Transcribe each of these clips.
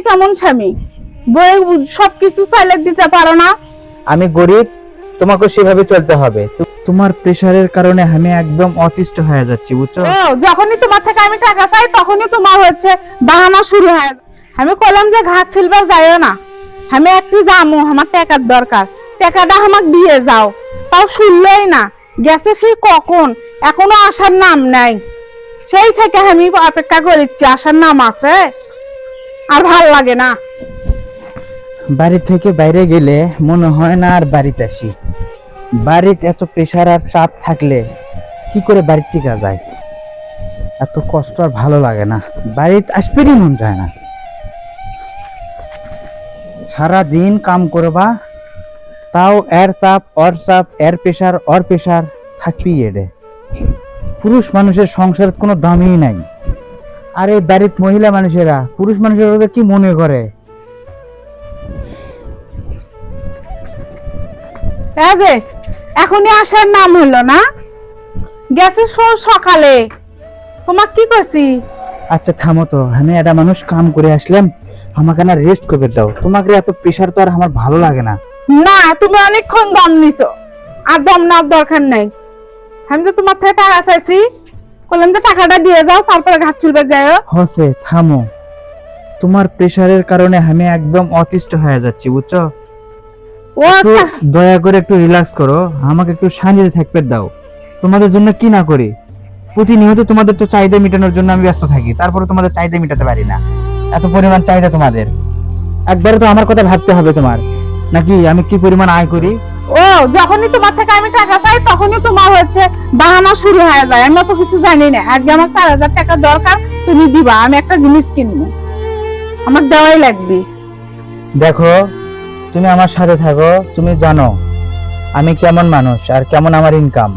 তুমি কেমন স্বামী? বই সবকিছু চাইলে দিতে পারো না। আমি গরিব তোমাকে সেভাবে চলতে হবে। তোমার প্রেশারের কারণে আমি একদম অতিষ্ঠ হয়ে যাচ্ছি বুঝছ? ও যখনই তোমার থেকে আমি টাকা চাই তখনই তোমার হচ্ছে বাহানা শুরু হয় আমি কইলাম যে ঘাট ছিলবে যাইও না। আমি একটু যামু আমার টাকার দরকার। টাকাটা আমাকে দিয়ে যাও। তাও শুনলেই না। গেছে সে কখন? এখনও আসার নাম নাই। সেই থেকে আমি অপেক্ষা করেছি আসার নাম আছে? আর ভালো লাগে না। বাড়ি থেকে বাইরে গেলে মনে হয় না আর বাড়িতে আসি। বাড়িতে এত প্রেশার আর চাপ থাকলে কি করে বাড়ির টিকা যায় এত কষ্ট আর ভালো লাগে না। বাড়িতে আসবেরই মন যায় না? সারা দিন কাম করবা, তাও এর চাপ, ওর চাপ, এর প্রেশার ওর প্রেশার থাকবেই এডে। পুরুষ মানুষের সংসার কোনো দামই নাই। আর এই বাড়ির মহিলা মানুষেরা পুরুষ মানুষের ওদের কি মনে করে? এখনই আসার নাম হলো না? গেছে সকালে। তোমার কি করছি? আচ্ছা থামো তো। আমি একটা মানুষ কাম করে আসলাম। আমাকে না রেস্ট করে দাও। তোমাকে এত প্রেশার তো আর আমার ভালো লাগে না। না তুমি অনেকক্ষণ দম নিছো। আর দম নেওয়ার দরকার নাই। আমি তো তোমার থেকে টাকা চাইছি। বললাম যে টাকাটা দিয়ে যাও তারপরে ঘাট চুলবে যাও হসে থামো। তোমার প্রেশারের কারণে আমি একদম অতিষ্ঠ হয়ে যাচ্ছি বুঝছ? ও একটু দয়া করে একটু রিল্যাক্স করো আমাকে একটু শান্তিতে থাকতে দাও। তোমাদের জন্য কি না করি? প্রতিনিয়ত তোমাদের তো চাহিদা মেটানোর জন্য আমি ব্যস্ত থাকি তারপরে তোমাদের চাহিদা মেটাতে পারি না। এত পরিমাণ চাহিদা তোমাদের। একবারে তো আমার কথা ভাবতে হবে তোমার। নাকি আমি কি পরিমাণ আয় করি? ও, যখনই তোমার থেকে আমি টাকা চাই, তখনই তোমার হচ্ছে বাহানা শুরু হয়ে যায়। আমি কিছু জানি না। আজকে আমার চার হাজার টাকা দরকার, তুমি দিবা, আমি একটা জিনিস কিনবো। আমার দেওয়াই লাগবে। দেখো, তুমি আমার সাথে থাকো, তুমি জানো আমি কেমন মানুষ আর কেমন আমার ইনকাম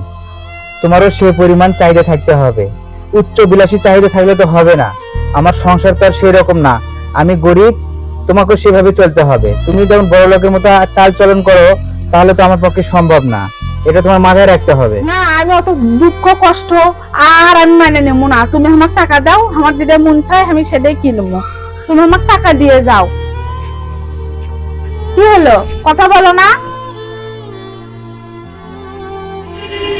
তোমারও সে পরিমাণ চাহিদা থাকতে হবে। উচ্চ বিলাসী চাহিদা থাকলে তো হবে না। আমার সংসার তো আর সেই রকম না। আমি গরিব তোমাকে সেভাবে চলতে হবে। তুমি যেমন বড় লোকের মতো চাল চলন করো তাহলে তো আমার পক্ষে সম্ভব না। এটা তোমার মাথায় রাখতে হবে। না, আমি অত দুঃখ, কষ্ট আর আমি মানে নেব না। তুমি আমার টাকা দাও, আমার যেটা মন চায় আমি সেটাই কিনবো তুমি আমার টাকা দিয়ে যাও। কি হলো? কথা বলো না।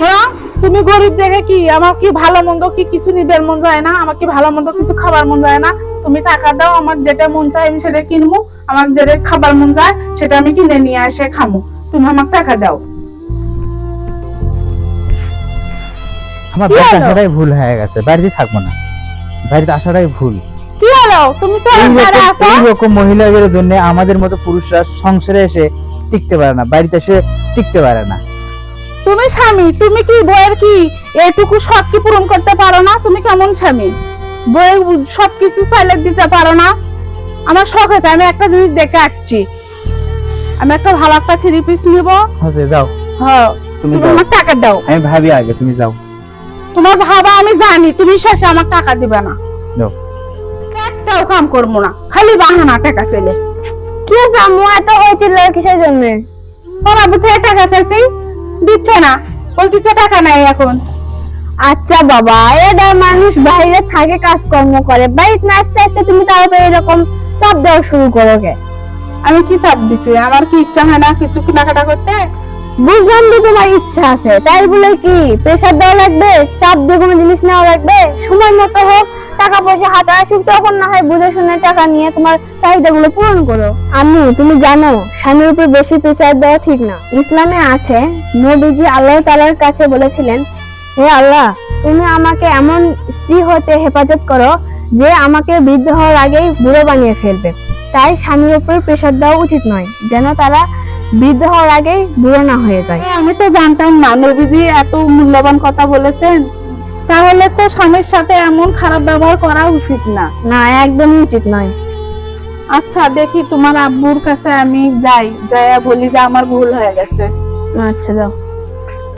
হ্যাঁ? তুমি গরিব দেখে কি? আমার কি ভালো মন্দ কি কিছু নিবার মন যায় না? আমার কি ভালো মন্দ কিছু খাবার মন যায় না? তুমি টাকা দাও, আমার যেটা মন চায় আমি সেটা কিনবো। আমার যেটা খাবার মন যায় সেটা আমি কিনে নিয়ে এসে খামো। তুমি টাকা দাও। আমার বাড়িতে আসাটাই ভুল হয়ে গেছে বাড়িতে থাকব না। বাড়িতে আসাটাই ভুল। কি হলো? তুমি এইরকম- মহিলাদের জন্য আমাদের মতো পুরুষরা সংসারে এসে টিকতে পারে না বাড়িতে এসে টিকতে পারে না। তুমি স্বামী তুমি কি বইয়ের কি এটুকু শখ কি পূরণ করতে পারো না? তুমি কেমন স্বামী? বইয়ের সবকিছু চাইলে দিতে পারো না? আমার শখ আছে আমি একটা জিনিস দেখে আসছি। আমি একটা ভালো একটা থ্রি পিস নিব। যাও। হ্যাঁ। তুমি যাও। আমার টাকা দাও। আমি ভাবি আগে তুমি যাও। তোমার ভাবা আমি জানি তুমি শেষে আমার টাকা দিবে না। যাও। একটাও কাম করব না খালি বাহানা টাকা ছেলে কি আম্মু এত হয়েছিল কিসের জন্য? আবু থেকে টাকা চাইছি দিচ্ছে না। বলতেছে টাকা নাই এখন। আচ্ছা বাবা এটা মানুষ বাইরে থাকে কাজকর্ম করে। বাড়িতে না আসতে আসতে তুমি তারপরে এরকম চাপ দেওয়া শুরু করো কে আমি কি চাপ দিছি? আমার কি ইচ্ছা হয় না কিছু কেনাকাটা করতে? বুঝলাম যে তোমার ইচ্ছা আছে, তাই বলে কি, প্রেশার দেওয়া লাগবে, চাপ দিয়ে কোনো জিনিস নেওয়া লাগবে? সময় মতো হোক, টাকা পয়সা হাতে আসুক, তখন না হয় বুঝে শুনে টাকা নিয়ে তোমার চাহিদাগুলো পূরণ করো। আমি তুমি জানো, স্বামীর উপর বেশি প্রেশার দেওয়া ঠিক না। ইসলামে আছে নবীজি আল্লাহ তালার কাছে বলেছিলেন, হে আল্লাহ, তুমি আমাকে এমন স্ত্রী হতে হেফাজত করো যে আমাকে বৃদ্ধ হওয়ার আগেই বুড়ো বানিয়ে ফেলবে। তাই স্বামীর উপর প্রেশার দেওয়া উচিত নয় যেন তারা বৃদ্ধ হওয়ার আগেই বুড়ো না হয়ে যায়। আমি তো জানতাম না নবীজি এত মূল্যবান কথা বলেছেন। তাহলে তো স্বামীর সাথে এমন খারাপ ব্যবহার করা উচিত না? না একদমই উচিত নয়। আচ্ছা দেখি তোমার আব্বুর কাছে আমি যাই যাইয়া বলি যে আমার ভুল হয়ে গেছে। আচ্ছা যাও।